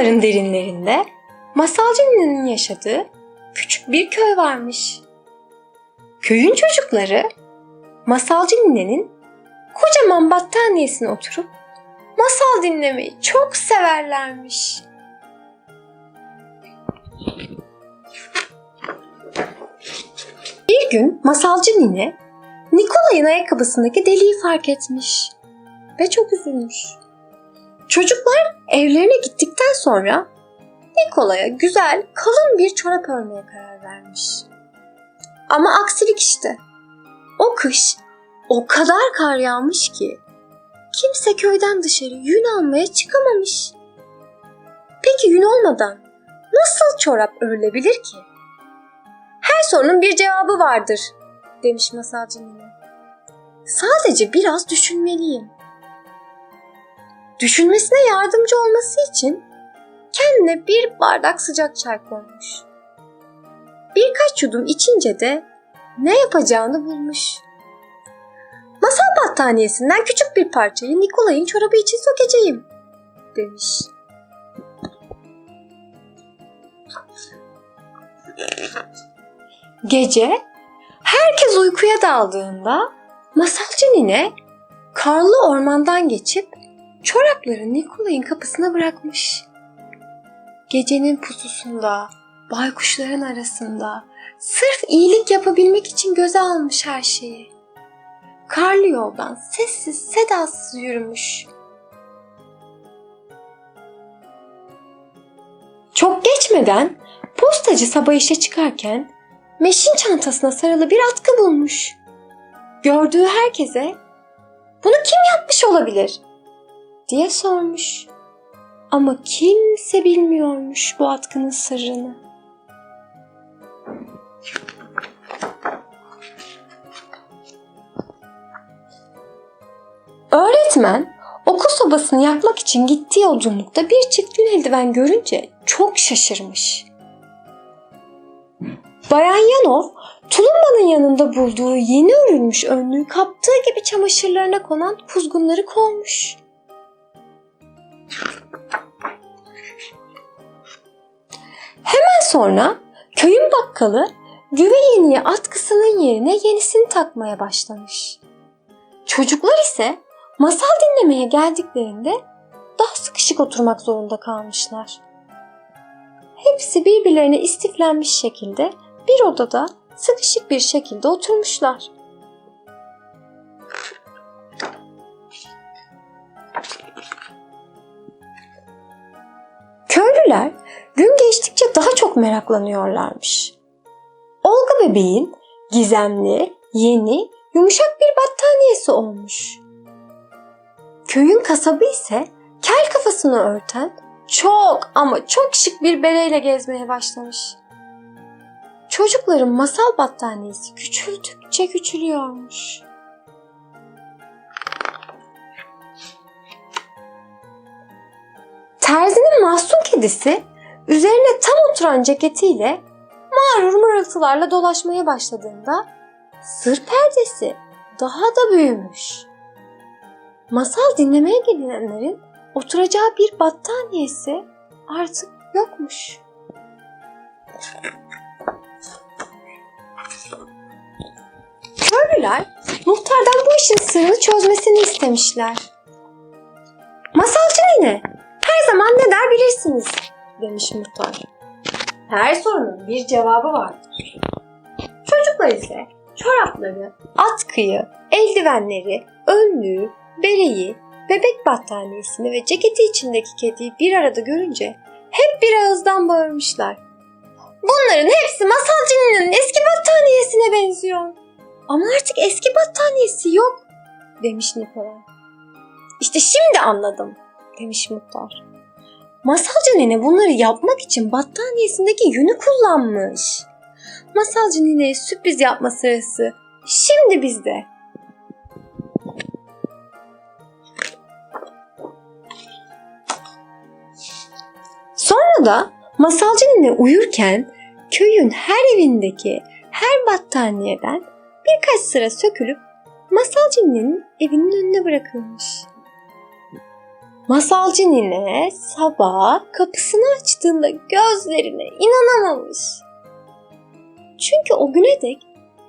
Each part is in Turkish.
Dağların derinlerinde masalcı ninenin yaşadığı küçük bir köy varmış. Köyün çocukları masalcı ninenin kocaman battaniyesine oturup masal dinlemeyi çok severlermiş. Bir gün masalcı nine Nikolay'ın ayakkabısındaki deliği fark etmiş ve çok üzülmüş. Çocuklar evlerine gittikten sonra Nikolay'a güzel, kalın bir çorap örmeye karar vermiş. Ama aksilik işte. O kış o kadar kar yağmış ki kimse köyden dışarı yün almaya çıkamamış. Peki yün olmadan nasıl çorap örülebilir ki? Her sorunun bir cevabı vardır demiş masalcı. Sadece biraz düşünmeliyim. Düşünmesine yardımcı olması için kendine bir bardak sıcak çay koymuş. Birkaç yudum içince de ne yapacağını bulmuş. Masal battaniyesinden küçük bir parçayı Nikolay'ın çorabı için sökeceğim demiş. Gece herkes uykuya daldığında masalcı nine karlı ormandan geçip çorapları Nikolay'ın kapısına bırakmış. Gecenin pususunda, baykuşların arasında sırf iyilik yapabilmek için göze almış her şeyi. Karlı yoldan sessiz sedasız yürümüş. Çok geçmeden postacı sabah işe çıkarken meşin çantasına sarılı bir atkı bulmuş. Gördüğü herkese bunu kim yapmış olabilir diye sormuş. Ama kimse bilmiyormuş bu atkının sırrını. Öğretmen okul sobasını yakmak için gittiği yolculukta bir çift yün eldiven görünce çok şaşırmış. Bayan Yanov tulumbanın yanında bulduğu yeni örülmüş önlüğü kaptığı gibi çamaşırlarına konan kuzgunları kovmuş. Sonra köyün bakkalı güveyeniye atkısının yerine yenisini takmaya başlamış. Çocuklar ise masal dinlemeye geldiklerinde daha sıkışık oturmak zorunda kalmışlar. Hepsi birbirlerine istiflenmiş şekilde bir odada sıkışık bir şekilde oturmuşlar. Köylüler gün geçtikçe daha çok meraklanıyorlarmış. Olga bebeğin gizemli, yeni, yumuşak bir battaniyesi olmuş. Köyün kasabı ise kel kafasını örten çok ama çok şık bir bereyle gezmeye başlamış. Çocukların masal battaniyesi küçüldükçe küçülüyormuş. Kedisi üzerine tam oturan ceketiyle mağrur mırıltılarla dolaşmaya başladığında sır perdesi daha da büyümüş. Masal dinlemeye gelenlerin oturacağı bir battaniyesi artık yokmuş. Köylüler muhtardan bu işin sırrını çözmesini istemişler. Masalcı her zaman ne der bilirsiniz demiş muhtar. Her sorunun bir cevabı vardır. Çocuklar ise çorapları, atkıyı, eldivenleri, önlüğü, bereyi, bebek battaniyesini ve ceketi içindeki kediyi bir arada görünce hep bir ağızdan bağırmışlar. Bunların hepsi masalcının eski battaniyesine benziyor. Ama artık eski battaniyesi yok demiş Nikolay. İşte şimdi anladım demiş muhtar. Masalcı nene bunları yapmak için battaniyesindeki yünü kullanmış. Masalcı nineye sürpriz yapma sırası şimdi bizde. Sonra da masalcı nine uyurken köyün her evindeki her battaniyeden birkaç sıra sökülüp masalcı ninenin evinin önüne bırakılmış. Masalcı nine sabah kapısını açtığında gözlerine inanamamış. Çünkü o güne dek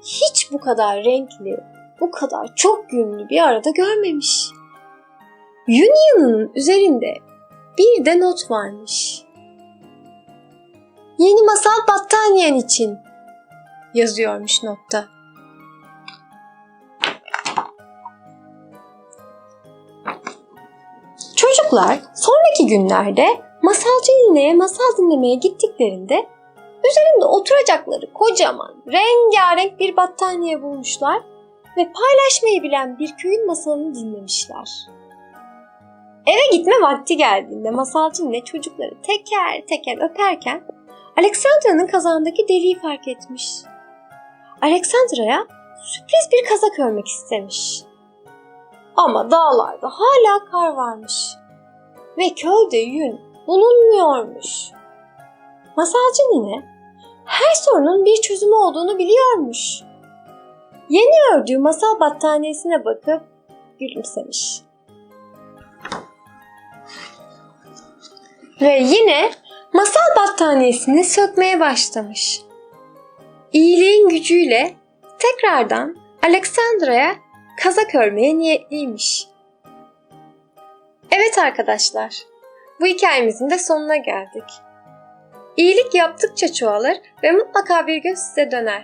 hiç bu kadar renkli, bu kadar çok yönlü bir arada görmemiş. Yün yanının üzerinde bir de not varmış. Yeni masal battaniyen için yazıyormuş notta. Çocuklar sonraki günlerde masalcı nineye masal dinlemeye gittiklerinde üzerinde oturacakları kocaman rengarenk bir battaniye bulmuşlar ve paylaşmayı bilen bir köyün masalını dinlemişler. Eve gitme vakti geldiğinde masalcı nine çocukları teker teker öperken Alexandra'nın kazağındaki deliği fark etmiş. Alexandra'ya sürpriz bir kazak örmek istemiş. Ama dağlarda hala kar varmış. Ve köyde yün bulunmuyormuş. Masalcı nine her sorunun bir çözümü olduğunu biliyormuş. Yeni ördüğü masal battaniyesine bakıp gülümsemiş. Ve yine masal battaniyesini sökmeye başlamış. İyiliğin gücüyle tekrardan Alexandra'ya kazak örmeye niyetliymiş. Evet arkadaşlar, bu hikayemizin de sonuna geldik. İyilik yaptıkça çoğalır ve mutlaka bir gün size döner.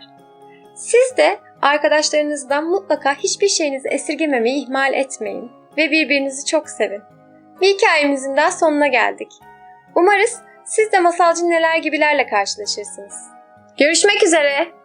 Siz de arkadaşlarınızdan mutlaka hiçbir şeyinizi esirgememeyi ihmal etmeyin ve birbirinizi çok sevin. Bir hikayemizin daha sonuna geldik. Umarız siz de masalcı neler gibilerle karşılaşırsınız. Görüşmek üzere.